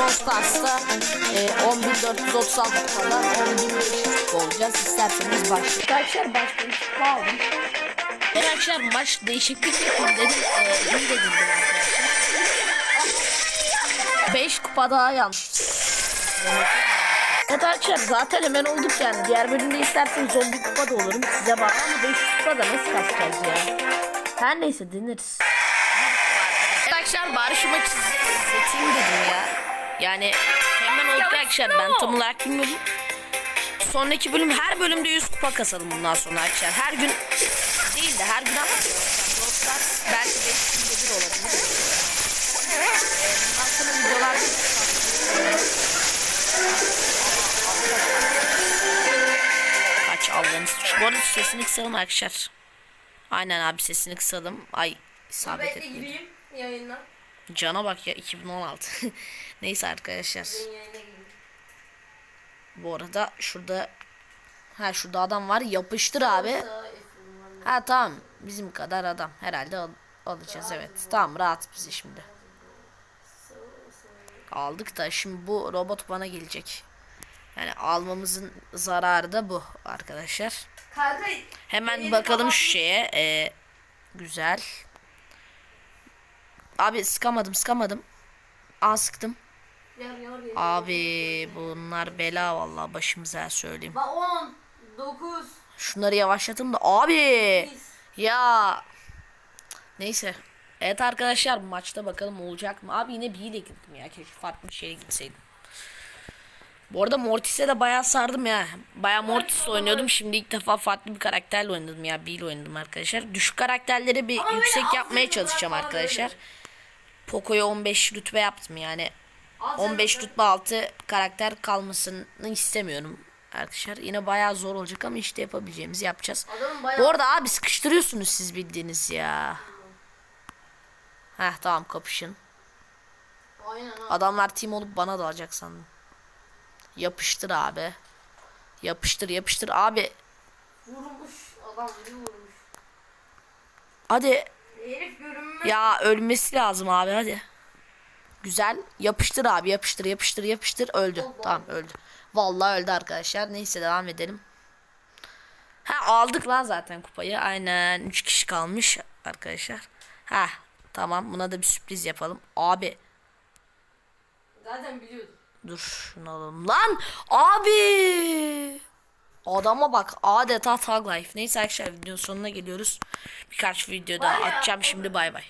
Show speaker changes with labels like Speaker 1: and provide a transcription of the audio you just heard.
Speaker 1: Brawl Stars'ta e, 10.436 kupadan 10.500 kupa olacağız. İsterseniz başlayalım. Arkadaşlar kupa aldım. Ben arkadaşlar maç değişiklik yapayım dedim. E, iyi de girdim arkadaşlar. 5 kupa daha yanlış. Evet arkadaşlar zaten hemen olduk yani. Diğer bölümde isterseniz 11 kupa da olurum. Size bağlı ama 500 kupa da nasıl kasacağız ya? Her neyse deneriz. Arkadaşlar bari şu maçı izleteyim dedim ya. Yani hemen oldu arkadaşlar ben tam olarak bilmiyorum. Sonraki bölüm her bölümde 100 kupa kasalım bundan sonra arkadaşlar. Her gün değil de her gün ama Stars belki 5 günde bir olabilir. Ee, Bundan sonra videolar Kaç aldığımız. Bu arada sesini kısalım arkadaşlar. Aynen abi sesini kısalım. Ay isabet etmedi.
Speaker 2: gireyim yayına.
Speaker 1: Cana bak ya 2016. Neyse arkadaşlar. Bu arada şurada ha şurada adam var. Yapıştır abi. Ha tamam. Bizim kadar adam. Herhalde al- alacağız evet. Tamam rahat bizi şimdi. Aldık da şimdi bu robot bana gelecek. Yani almamızın zararı da bu arkadaşlar. Hemen bakalım şu şeye. Ee, güzel. Abi sıkamadım sıkamadım. Aa sıktım.
Speaker 2: yar yar yar.
Speaker 1: Abi bunlar bela vallahi başımıza söyleyeyim.
Speaker 2: Bak 10 9
Speaker 1: Şunları yavaşlatın da abi. Ya. Neyse. Evet arkadaşlar maçta bakalım olacak mı? Abi yine B ile gittim ya. Keşke farklı bir şeye gitseydim. Bu arada Mortis'e de bayağı sardım ya. Bayağı Mortis oynuyordum. Şimdi ilk defa farklı bir karakterle oynadım ya. B ile oynadım arkadaşlar. Düşük karakterleri bir
Speaker 2: Ama
Speaker 1: yüksek yapmaya çalışacağım arkadaşlar.
Speaker 2: öyle.
Speaker 1: Poco'ya 15 rütbe yaptım yani.
Speaker 2: Az
Speaker 1: 15
Speaker 2: önce-
Speaker 1: rütbe altı karakter kalmasını istemiyorum arkadaşlar. Yine bayağı zor olacak ama işte yapabileceğimizi yapacağız. Bu arada abi sıkıştırıyorsunuz siz bildiğiniz ya. Heh tamam kapışın.
Speaker 2: Aynen.
Speaker 1: Adamlar team olup bana dalacak sandım. Yapıştır abi. Yapıştır yapıştır abi.
Speaker 2: Vurmuş. Adam biri vurmuş.
Speaker 1: Hadi
Speaker 2: Herif görünmez.
Speaker 1: Ya ölmesi lazım abi hadi. Güzel. Yapıştır abi yapıştır yapıştır yapıştır öldü. Tamam öldü. Vallahi öldü arkadaşlar. Neyse devam edelim. Ha aldık lan zaten kupayı. Aynen 3 kişi kalmış arkadaşlar. Ha tamam buna da bir sürpriz yapalım. Abi
Speaker 2: Zaten biliyordum.
Speaker 1: dur şunu alalım. Lan abi. Adama bak adeta tag life. Neyse arkadaşlar videonun sonuna geliyoruz. Birkaç video daha atacağım şimdi bay bay.